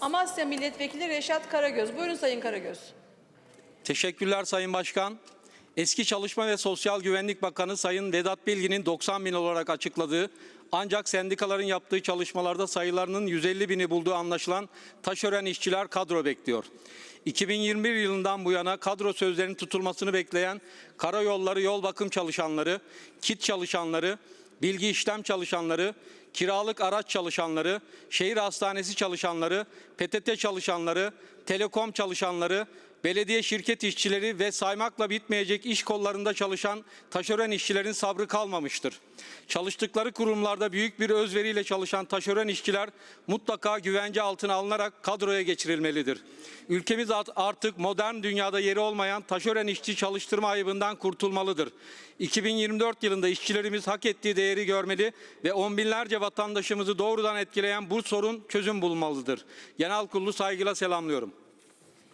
Amasya Milletvekili Reşat Karagöz. Buyurun Sayın Karagöz. Teşekkürler Sayın Başkan. Eski Çalışma ve Sosyal Güvenlik Bakanı Sayın Vedat Bilgin'in 90 bin olarak açıkladığı ancak sendikaların yaptığı çalışmalarda sayılarının 150 bini bulduğu anlaşılan taşören işçiler kadro bekliyor. 2021 yılından bu yana kadro sözlerinin tutulmasını bekleyen karayolları yol bakım çalışanları, kit çalışanları, bilgi işlem çalışanları, kiralık araç çalışanları, şehir hastanesi çalışanları, PTT çalışanları, telekom çalışanları, belediye şirket işçileri ve saymakla bitmeyecek iş kollarında çalışan taşeron işçilerin sabrı kalmamıştır. Çalıştıkları kurumlarda büyük bir özveriyle çalışan taşeron işçiler mutlaka güvence altına alınarak kadroya geçirilmelidir. Ülkemiz art- artık modern dünyada yeri olmayan taşeron işçi çalıştırma ayıbından kurtulmalıdır. 2024 yılında işçilerimiz hak ettiği değeri görmeli ve on binlerce vatandaşımızı doğrudan etkileyen bu sorun çözüm bulmalıdır. Genel kurulu saygıyla selamlıyorum.